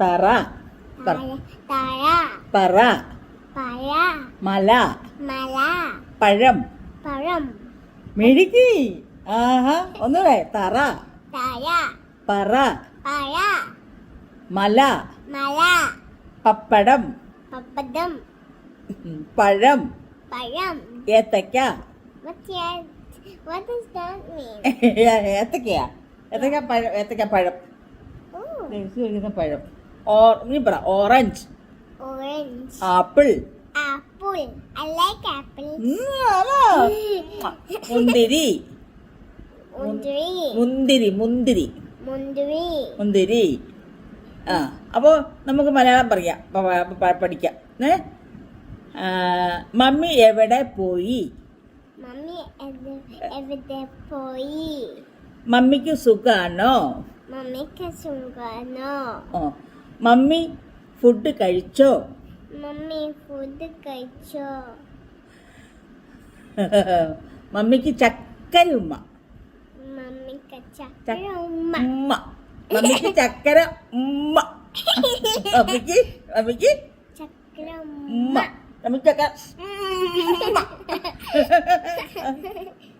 തറ പറ. മല പഴം പഴം. മെഴുകി. ആഹാ. ഒന്നുകൂടെ. തറ. പറ. മല. മല പപ്പടം. പപ്പടം പഴം. പഴം. ഏത്തക്ക? ഏത്തക്കയാ ഏത്തക്ക പഴം. ഏത്തക്ക പഴം. Oh, പഴം. ഓർ നീ പറ orange orange. Apple like apple. ഉം, ആണോ? മുന്തിരി. മുന്തിരി. മുന്തിരി. മുന്തിരി. ആ അപ്പോൾ നമുക്ക് മലയാളം പറയാം. പഠിക്കാം. ഏ? മമ്മി എവിടെ പോയി? മമ്മി എവിടെ പോയി? മമ്മിക്ക് സുഖാണോ? മമ്മിക്ക് സുഖാണോ? ഓ മമ്മി ഫുഡ് കഴിച്ചോ? മമ്മി ഫുഡ് കഴിച്ചോ? മമ്മിക്ക് ചക്കര ഉമ്മ. ഉമ്മ. മമ്മിക്ക് ചക്കര ഉമ്മ. മമ്മിക്ക് മമ്മിക്ക് ചക്കര ഉമ്മ. മമ്മിക്ക് ചക്കര ഉമ്മ.